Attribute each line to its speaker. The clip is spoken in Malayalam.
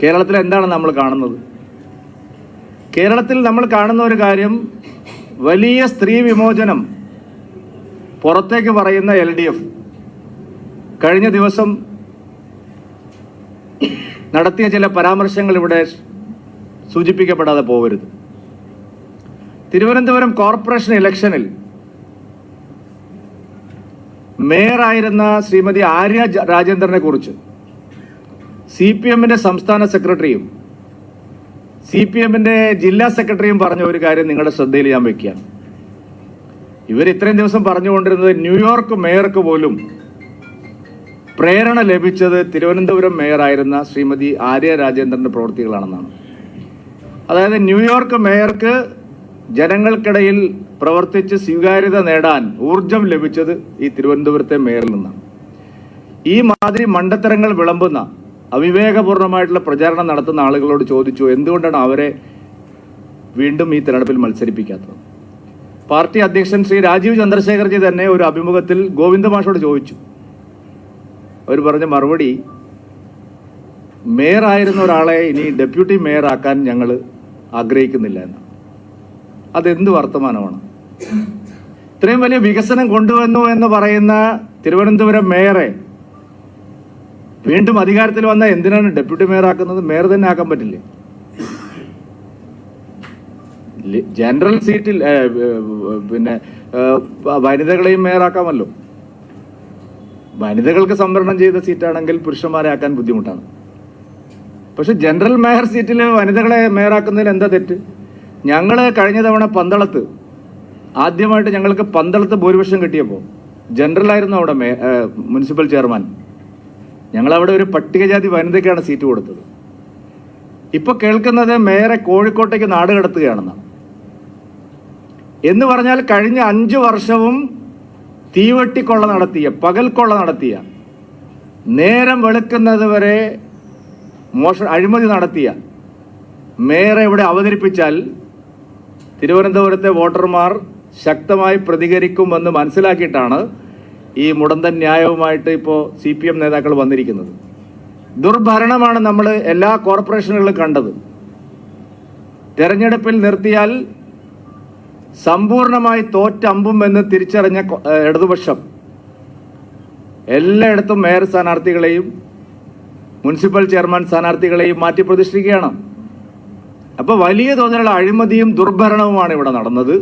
Speaker 1: കേരളത്തിൽ എന്താണ് നമ്മൾ കാണുന്നത്? കേരളത്തിൽ നമ്മൾ കാണുന്ന ഒരു കാര്യം വലിയ സ്ത്രീ വിമോചനം പുറത്തേക്ക് പറയുന്ന എൽ ഡി എഫ്. കഴിഞ്ഞ ദിവസം നടത്തിയ ചില പരാമർശങ്ങൾ ഇവിടെ സൂചിപ്പിക്കപ്പെടാതെ പോകരുത് തിരുവനന്തപുരം കോർപ്പറേഷൻ ഇലക്ഷനിൽ മേയറായിരുന്ന ശ്രീമതി ആര്യ രാജേന്ദ്രനെ കുറിച്ച് സി പി എമ്മിന്റെ സംസ്ഥാന സെക്രട്ടറിയും സി പി എമ്മിന്റെ ജില്ലാ സെക്രട്ടറിയും പറഞ്ഞ ഒരു കാര്യം നിങ്ങളുടെ ശ്രദ്ധയിൽ ഞാൻ വെക്കുക ഇവർ ഇത്രയും ദിവസം പറഞ്ഞുകൊണ്ടിരുന്നത് ന്യൂയോർക്ക് മേയർക്ക് പോലും പ്രേരണ ലഭിച്ചത് തിരുവനന്തപുരം മേയറായിരുന്ന ശ്രീമതി ആര്യ രാജേന്ദ്രന്റെ പ്രവൃത്തികളാണെന്നാണ്. അതായത് ന്യൂയോർക്ക് മേയർക്ക് ജനങ്ങൾക്കിടയിൽ പ്രവർത്തിച്ച് സ്വീകാര്യത നേടാൻ ഊർജം ലഭിച്ചത് ഈ തിരുവനന്തപുരത്തെ മേയറിൽ നിന്നാണ്. ഈ മാതിരി മണ്ടത്തരങ്ങൾ വിളമ്പുന്ന അവിവേകപൂർണമായിട്ടുള്ള പ്രചാരണം നടത്തുന്ന ആളുകളോട് ചോദിച്ചു എന്തുകൊണ്ടാണ് അവരെ വീണ്ടും ഈ തെരഞ്ഞെടുപ്പിൽ മത്സരിപ്പിക്കാത്തത്? പാർട്ടി അധ്യക്ഷൻ ശ്രീ രാജീവ് ചന്ദ്രശേഖർജി തന്നെ ഒരു അഭിമുഖത്തിൽ ഗോവിന്ദമാഷോട് ചോദിച്ചു. അവർ പറഞ്ഞ മറുപടി മേയറായിരുന്ന ഒരാളെ ഇനി ഡെപ്യൂട്ടി മേയറാക്കാൻ ഞങ്ങൾ ആഗ്രഹിക്കുന്നില്ല എന്ന് അതെന്ത് വർത്തമാനമാണ്? ഇത്രയും വലിയ വികസനം കൊണ്ടുവന്നു എന്ന് പറയുന്ന തിരുവനന്തപുരം മേയറെ വീണ്ടും അധികാരത്തിൽ വന്നാൽ എന്തിനാണ് ഡെപ്യൂട്ടി മേയർ ആക്കുന്നത് മേയർ തന്നെ ആക്കാൻ പറ്റില്ലേ? ജനറൽ സീറ്റിൽ പിന്നെ വനിതകളെയും മേയറാക്കാമല്ലോ. വനിതകൾക്ക് സംവരണം ചെയ്ത സീറ്റാണെങ്കിൽ പുരുഷന്മാരെ ആക്കാൻ ബുദ്ധിമുട്ടാണ്. പക്ഷെ ജനറൽ മേയർ സീറ്റിൽ വനിതകളെ മേയറാക്കുന്നതിൽ എന്താ തെറ്റ്? ഞങ്ങൾ കഴിഞ്ഞ തവണ പന്തളത്ത് ആദ്യമായിട്ട് ഞങ്ങൾക്ക് പന്തളത്ത് ഭൂരിപക്ഷം കിട്ടിയപ്പോൾ ജനറലായിരുന്നു അവിടെ മുനിസിപ്പൽ ചെയർമാൻ. ഞങ്ങളവിടെ ഒരു പട്ടികജാതി വനിതയ്ക്കാണ് സീറ്റ് കൊടുത്തത്. ഇപ്പൊ കേൾക്കുന്നത് മേയറെ കോഴിക്കോട്ടേക്ക് നാട് കടത്തുകയാണെന്നാണ്. എന്ന് പറഞ്ഞാൽ കഴിഞ്ഞ അഞ്ച് വർഷവും തീവെട്ടിക്കൊള്ള നടത്തിയ പകൽക്കൊള്ള നടത്തിയ നേരം വെളുക്കുന്നത് വരെ മോഷ അഴിമതി നടത്തിയ മേയറെ ഇവിടെ അവതരിപ്പിച്ചാൽ തിരുവനന്തപുരത്തെ വോട്ടർമാർ ശക്തമായി പ്രതികരിക്കുമെന്ന് മനസ്സിലാക്കിയിട്ടാണ് ഈ മുടന്തൻ ന്യായവുമായിട്ട് ഇപ്പോൾ സി പി എം നേതാക്കൾ വന്നിരിക്കുന്നത്. ദുർഭരണമാണ് നമ്മൾ എല്ലാ കോർപ്പറേഷനുകളിലും കണ്ടത്. തെരഞ്ഞെടുപ്പിൽ നിർത്തിയാൽ സമ്പൂർണമായി തോറ്റമ്പും എന്ന് തിരിച്ചറിഞ്ഞ ഇടതുപക്ഷം എല്ലായിടത്തും മേയർ സ്ഥാനാർത്ഥികളെയും മുനിസിപ്പൽ ചെയർമാൻ സ്ഥാനാർത്ഥികളെയും മാറ്റി പ്രതിഷ്ഠിക്കുകയാണ്. അപ്പൊ വലിയ തോതിലുള്ള അഴിമതിയും ദുർഭരണവുമാണ് ഇവിടെ നടന്നത്.